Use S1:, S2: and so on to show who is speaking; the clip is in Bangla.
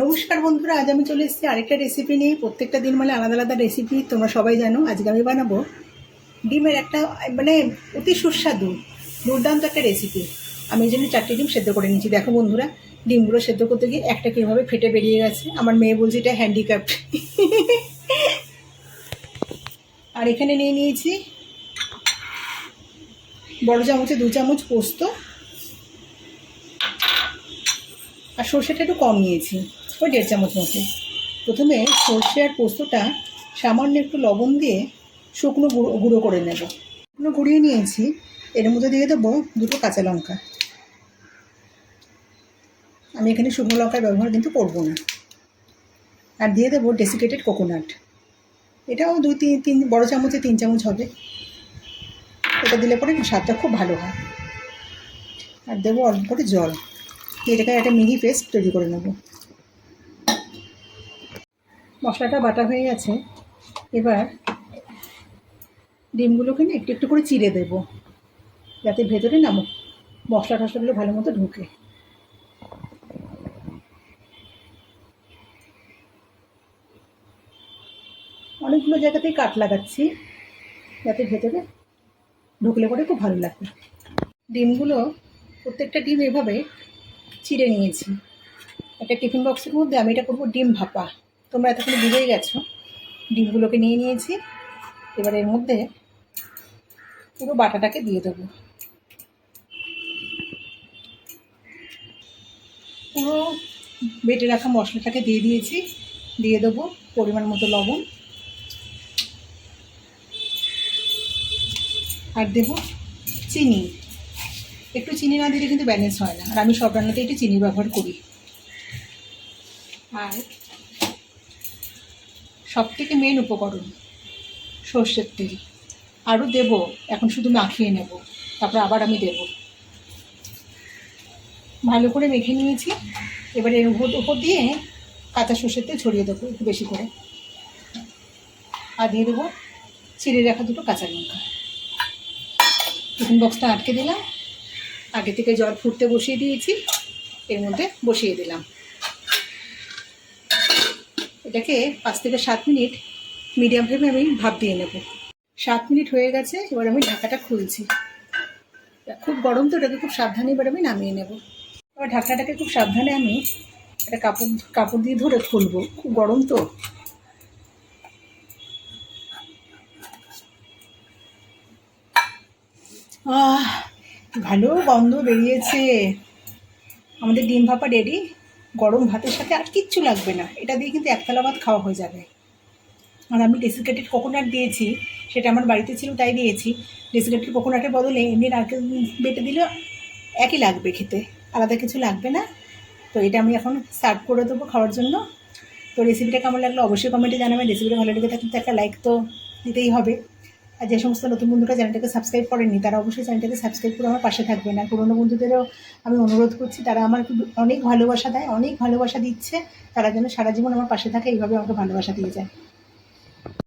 S1: নমস্কার বন্ধুরা, আজ আমি চলে এসেছি আরেকটা রেসিপি নিয়ে। প্রত্যেকটা দিন মানে আলাদা আলাদা রেসিপি তোমরা সবাই জানো, আজকে আমি বানাবো ডিমের একটা মানে অতি সুস্বাদু, দুর্দান্ত একটা রেসিপি আমি এই জন্য চারটে ডিম সেদ্ধ করে নিয়েছি। দেখো বন্ধুরা, ডিমগুলো সেদ্ধ করতে গিয়ে একটা কীভাবে ফেটে বেরিয়ে গেছে। আমার মেয়ে বলছে এটা হ্যান্ডিক্যাপ আর এখানে নিয়ে নিয়েছি বড় চামচে দু চামচ পোস্ত। আর সর্ষেটা একটু কম নিয়েছি। ওই দেড় চামচ মতো। প্রথমে সর্ষে আর পোস্তটা সামান্য একটু লবণ দিয়ে শুকনো গুঁড়ো গুঁড়ো করে নেব। শুকনো গুঁড়িয়ে নিয়েছি। এর মধ্যে দিয়ে দেবো দুটো কাঁচা লঙ্কা। আমি এখানে শুকনো লঙ্কার ব্যবহার কিন্তু করব না। আর দিয়ে দেবো ডেসিকেটেড কোকোনাট এটাও দুই তিন তিন, বড়ো চামচে তিন চামচ হবে। এটা দিলে পরে স্বাদটা খুব ভালো হয়। আর দেবো অল্প করে জল। এটাকে একটা মিহি পেস্ট তৈরি করে নেব। মশলাটা বাটা হয়ে গেছে। এবার ডিমগুলোকে না একটু একটু করে চিড়ে দেব, যাতে ভেতরে না মশলা টশলাগুলো ভালো মতো ঢুকে। অনেকগুলো জায়গাতেই কাট লাগাচ্ছি, যাতে ভেতরে ঢুকলে পরে খুব ভালো লাগবে। ডিমগুলো প্রত্যেকটা ডিম এভাবে চিড়ে নিয়েছি। একটা টিফিন বক্সের মধ্যে আমি এটা করব ডিম ভাপা। তোমরা এতক্ষণ বুঝেই গেছো। ডিমগুলোকে নিয়ে নিয়েছি। এবার এর মধ্যে পুরো বাটাটাকে দিয়ে দেবো। পুরো বেটে রাখা মশলাটাকে দিয়ে দিয়েছি। দিয়ে দেবো পরিমাণ মতো লবণ। আর দেবো চিনি। একটু চিনি না দিলে কিন্তু ব্যালেন্স হয় না। আর আমি সব রান্নাতে একটু চিনি ব্যবহার করি। আর সব থেকে মেন উপকরণ, সর্ষের তেল। আরও দেব, এখন শুধু মাখিয়ে নেব, তারপর আবার আমি দেব। ভালো করে মেখে নিয়েছি, এবার এর উপর উপর দিয়ে কাঁচা সর্ষের তেল ছড়িয়ে দেবো একটু বেশি করে। আর দিয়ে দেবো চিড়ে রাখা দুটো কাঁচা লঙ্কা। টিফিন বক্সটা আটকে দিলাম, আগে থেকে জল ফুটতে বসিয়ে দিয়েছি, এর মধ্যে বসিয়ে দিলাম। এটাকে পাঁচ থেকে সাত মিনিট মিডিয়াম ফ্লেমে আমি ভাপ দিয়ে নেব। সাত মিনিট হয়ে গেছে, এবার আমি ঢাকাটা খুলছি। খুব গরম তো, এটাকে খুব সাবধানে এবার আমি নামিয়ে নেব। এবার ঢাকনাটাকে খুব সাবধানে আমি একটা কাপড় কাপড় দিয়ে ধরে খুলবো। খুব গরম তো। ভালো গন্ধ বেরিয়েছে। আমাদের ডিম ভাপা রেডি গরম ভাতের সাথে আর কিচ্ছু লাগবে না। এটা দিয়ে কিন্তু একতলা ভাত খাওয়া হয়ে যাবে। আর আমি ডেসিকেটেড কোকোনাট দিয়েছি, সেটা আমার বাড়িতে ছিল তাই দিয়েছি। ডেসিকেটেড কোকোনাটের বদলে এমনি নারকেল বেটে দিলে একই লাগবে খেতে, আলাদা কিছু লাগবে না। তো এটা আমি এখন সার্ভ করে দেবো খাওয়ার জন্য। তো রেসিপিটা কেমন লাগল অবশ্যই কমেন্টে জানাবেন। রেসিপিটা ভালো লেগে থাকলে তো একটা লাইক তো দিতেই হবে। আর যে সমস্ত নতুন বন্ধুরা চ্যানেলটাকে সাবস্ক্রাইব করেনি তারা অবশ্যই চ্যানেলটাকে সাবস্ক্রাইব করে আমার পাশে থাকবেন। আর পুরোনো বন্ধুদেরও আমি অনুরোধ করছি, তারা আমার অনেক ভালোবাসা দেয়, অনেক ভালোবাসা দিচ্ছে, তারা যেন সারা জীবন আমার পাশে থাকে, এইভাবে আমাকে ভালোবাসা দিয়ে যায়।